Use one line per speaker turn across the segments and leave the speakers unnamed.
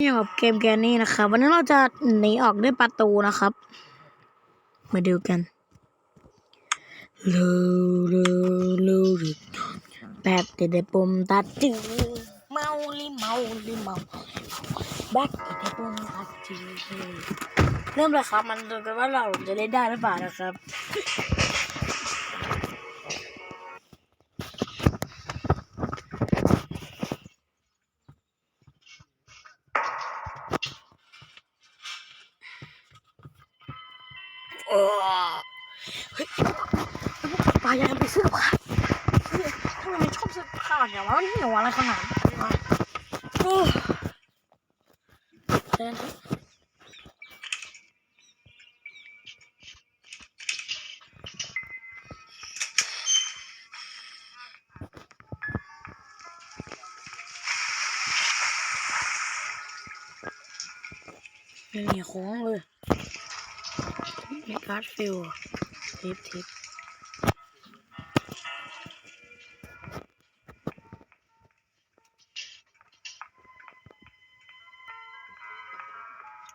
อย่กับเกมแกนนี่นะครับ วันนี้เราจะหนีออกด้วยประตูนะครับ มาดูกันเร็วเร็วเร็วเร็วแป๊บเดี๋ยวเดี๋ยวปุ่มตัดจืเมาลิเมาลิเมาแบ็คเดี๋ยวเดี๋ยวปุ่มตัดจืเริ่มเลยครับ มันดูกันว่าเราจะเล่นได้หรือเปล่านะครับายังไปซื้อผ้าทำไมมันชอบซื้อผ้าอย่างวะมันเหนียวอะไรขนาดนี้วะเดินไม่มีของเลยมีการ์ดฟิลทิปทิป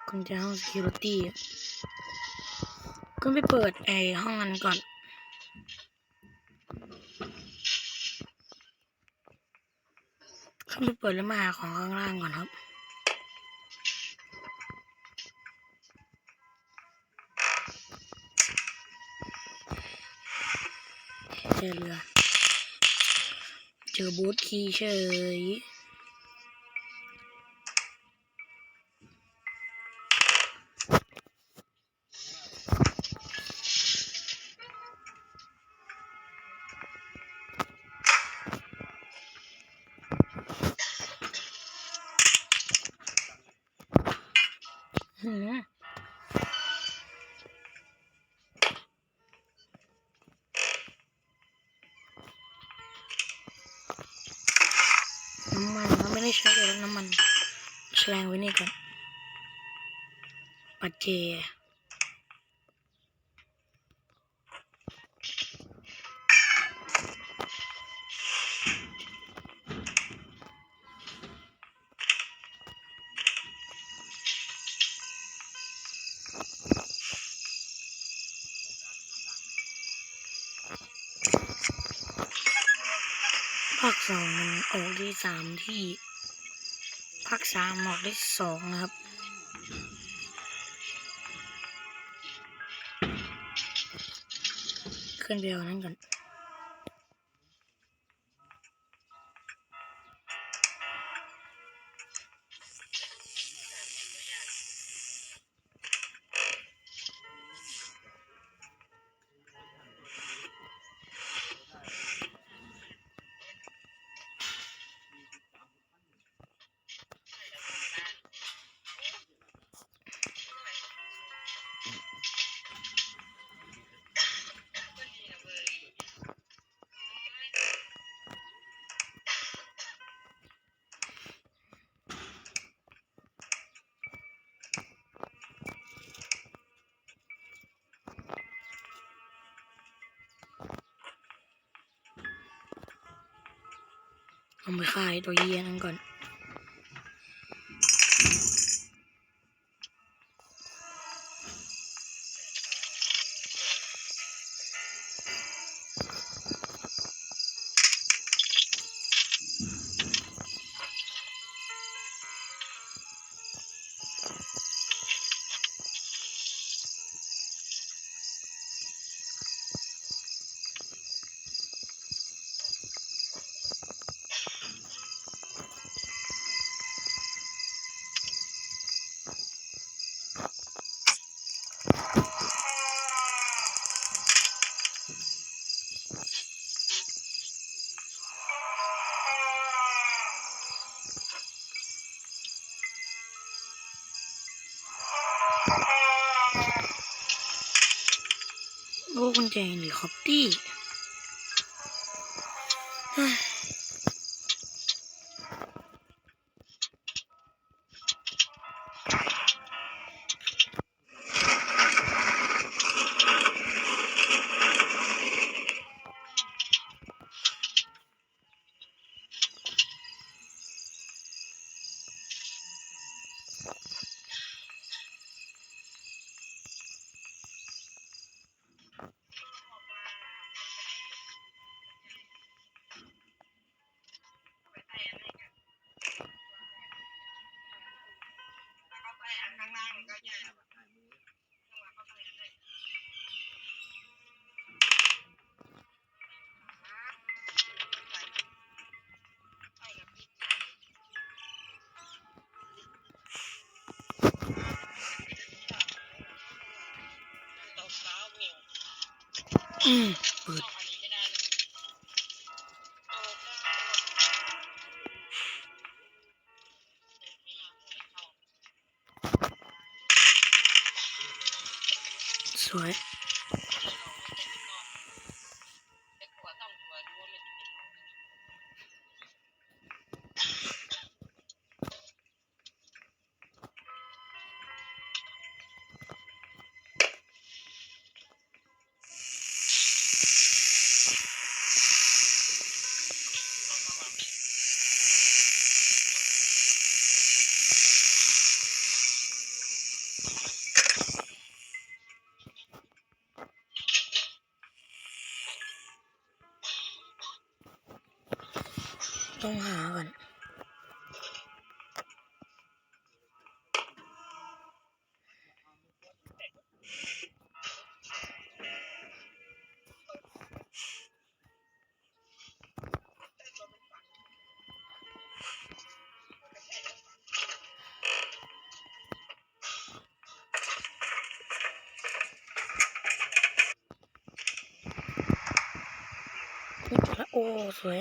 กุญแจห้อง security อะก็ไปเปิดไอห้องนั้นก่อนขึ้นไปเปิดแล้วมาหาของข้างล่างก่อนครับเจอเรือ เจอบูธคีเฉย ไม่ได้ใช้เลยน้ำมันแฉลงไว้นี่ก่อนปัจเจภาคสองมันออกที่สามที่ ภาคสามออกได้สองนะครับ ขึ้นไปเอานั้นก่อน เอาไปขายตัวเยียนั้นก่อน โอ้กุญแจเฮลิคอปตี้ เปิ
ดสวย ต้องหาก่อนนี่เจอแล้วโอ้สวย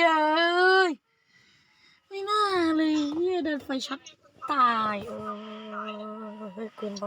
ยเย้ยไม่น่าเลยเฮียเดินไฟช็อตตายโอ้ยเกินไป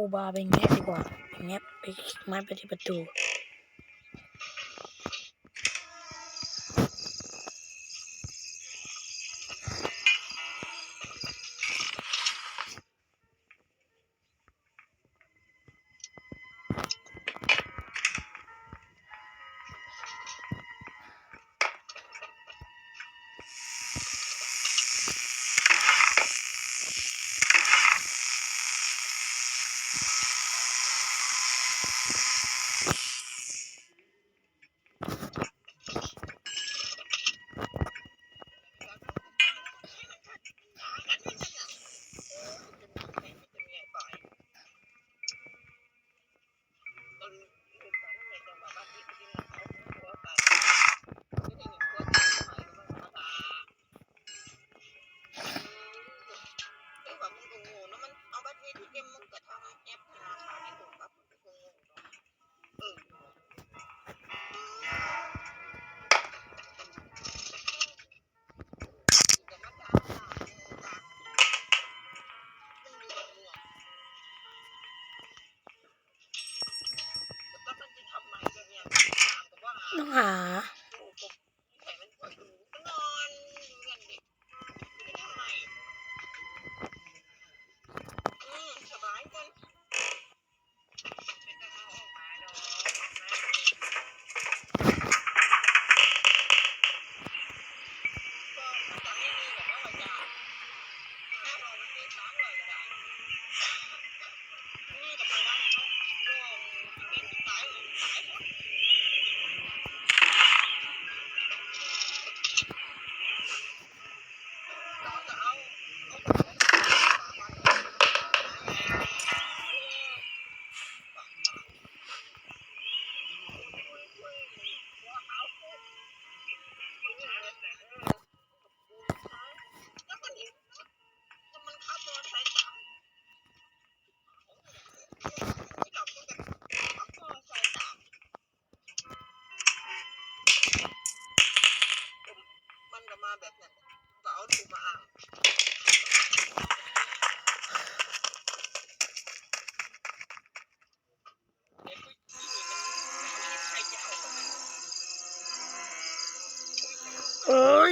ครูบาเป็นแงบดีกว่าเป็นแงบไปไม้ไปที่ประตู 啊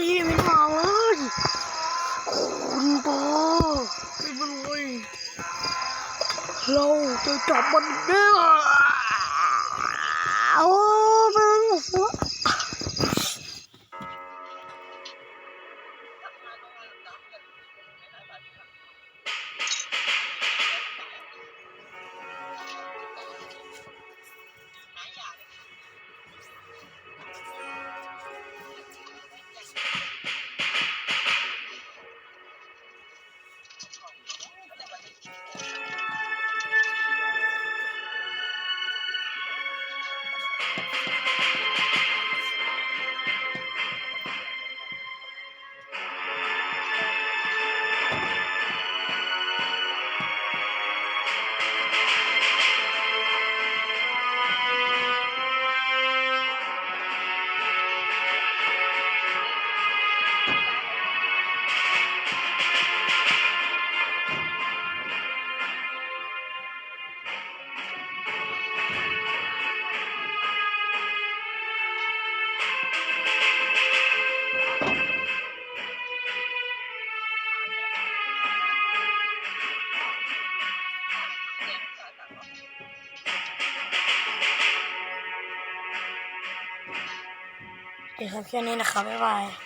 ดีไม่มาเลย
คุณปอไม่เป็นไรเราจะจับมันได้โอ้เป็น เพียแค่นี้นะครับบ๊ายบาย